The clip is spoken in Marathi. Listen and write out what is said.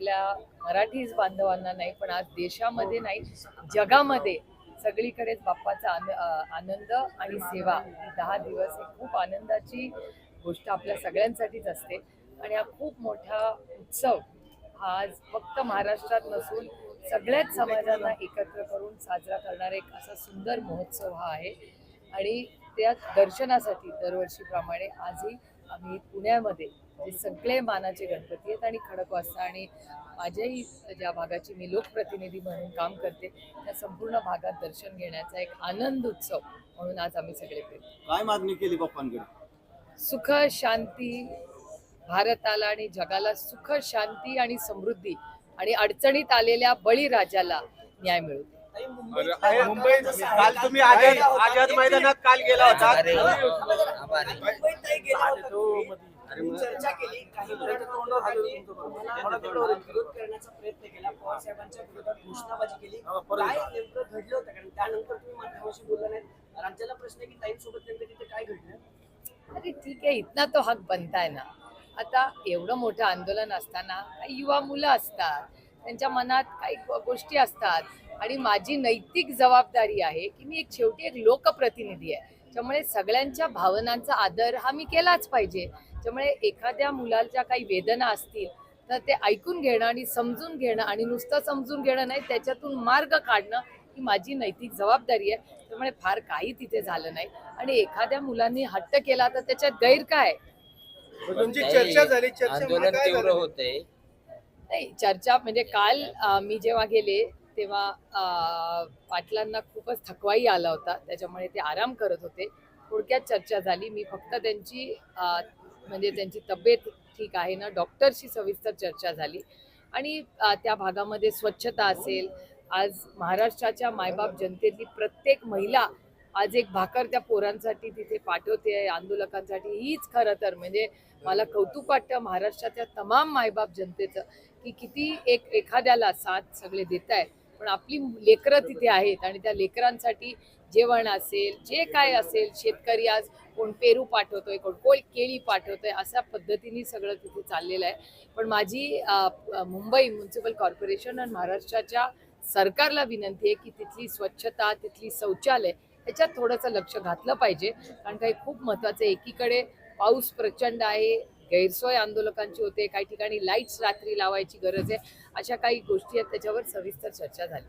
आपल्या मराठीच बांधवांना नाही पण आज देशामध्ये नाही जगामध्ये सगळीकडेच बाप्पाचा आन आनंद आणि सेवा. दहा दिवस ही खूप आनंदाची गोष्ट आपल्या सगळ्यांसाठीच असते. आणि हा खूप मोठा उत्सव हा आज फक्त महाराष्ट्रात नसून सगळ्याच समाजांना एकत्र करून साजरा करणारा एक असा सुंदर महोत्सव हा आहे. आणि त्या दर्शनासाठी दरवर्षीप्रमाणे आजही आम्ही पुण्यामध्ये जे सगळे मानाचे गणपती आहेत आणि खडकवासला आणि माझ्याही ज्या भागाची मी लोकप्रतिनिधी म्हणून काम करते त्या संपूर्ण भागात दर्शन घेण्याचा एक आनंद उत्सव म्हणून आज आम्ही सगळे फिरतो काय मागणी केली बाप्पांकडे सुख शांती भारताला आणि जगाला सुख शांती आणि समृद्धी आणि अडचणीत आलेल्या बळीराजाला न्याय मिळू मुंबईत काल तुम्ही आझाद आझाद मैदानात काल गेला होता चर्चा केली काही विरोध करण्याचा प्रयत्न केला पवार साहेबांच्या विरोधात घोषणाबाजी केली. काय नेमकं घडलं होतं? कारण त्यानंतर तुम्ही माध्यमाशी बोलला नाही. राज्याला प्रश्न आहे की ताईंसोबत नेमकं तिथे काय घडलं? अरे ठीक आहे इथना तो हक बनताय ना. आता एवढं मोठं आंदोलन असताना काही युवा मुलं असतात त्यांच्या मनात काही गोष्टी असतात. आणि माझी नैतिक जबाबदारी आहे की मी एक शेवटी एक लोकप्रतिनिधी आहे. त्यामुळे सगळ्यांच्या भावनांचा आदर हा मी केलाच पाहिजे. त्यामुळे एखाद्या मुलाच्या काही वेदना असतील तर ते ऐकून घेणं आणि समजून घेणं आणि नुसतं समजून घेणं नाही त्याच्यातून मार्ग काढणं ही माझी नैतिक जबाबदारी आहे. त्यामुळे फार काही तिथे झालं नाही. आणि एखाद्या मुलांनी हट्ट केला तर त्याच्यात गैर काय? तुमची चर्चा झाली. झालं? होते नाही चर्चा म्हणजे काल मी जेव्हा गेले तेव्हा पाटलांना खूपच थकवाई आला होता. त्याच्यामुळे ते आराम करत होते. थोडक्यात चर्चा झाली. मी फक्त त्यांची म्हणजे त्यांची तब्येत ठीक आहे ना डॉक्टरशी सविस्तर चर्चा झाली. आणि त्या भागामध्ये स्वच्छता असेल आज महाराष्ट्राच्या मायबाप जनतेतली प्रत्येक महिला आज एक भाकर त्या पोरांसाठी तिथे पाठवते आंदोलकांसाठी. हीच खरं तर म्हणजे मला कौतुक वाटतं महाराष्ट्राच्या तमाम मायबाप जनतेचं की किती एक एखाद्याला साथ सगळे देत आहेत पण आपली लेकरं तिथे आहेत आणि त्या लेकरांसाठी जेवण असेल जे काय असेल शेतकरी आज कोण पेरू पाठवतोय कोण कोण केळी पाठवतोय अशा पद्धतीने सगळं तिथे चाललेलं आहे. पण माझी मुंबई म्युन्सिपल कॉर्पोरेशन आणि महाराष्ट्राच्या सरकारला विनंती आहे की तिथली स्वच्छता तिथली शौचालय ह्याच्यात थोडंसं लक्ष घातलं पाहिजे. कारण काही खूप महत्त्वाचं आहे. एकीकडे पाऊस प्रचंड आहे गैरसोय आंदोलकांची होते काही ठिकाणी लाईट्स रात्री लावायची गरज आहे अशा काही गोष्टी आहेत त्याच्यावर सविस्तर चर्चा झाली.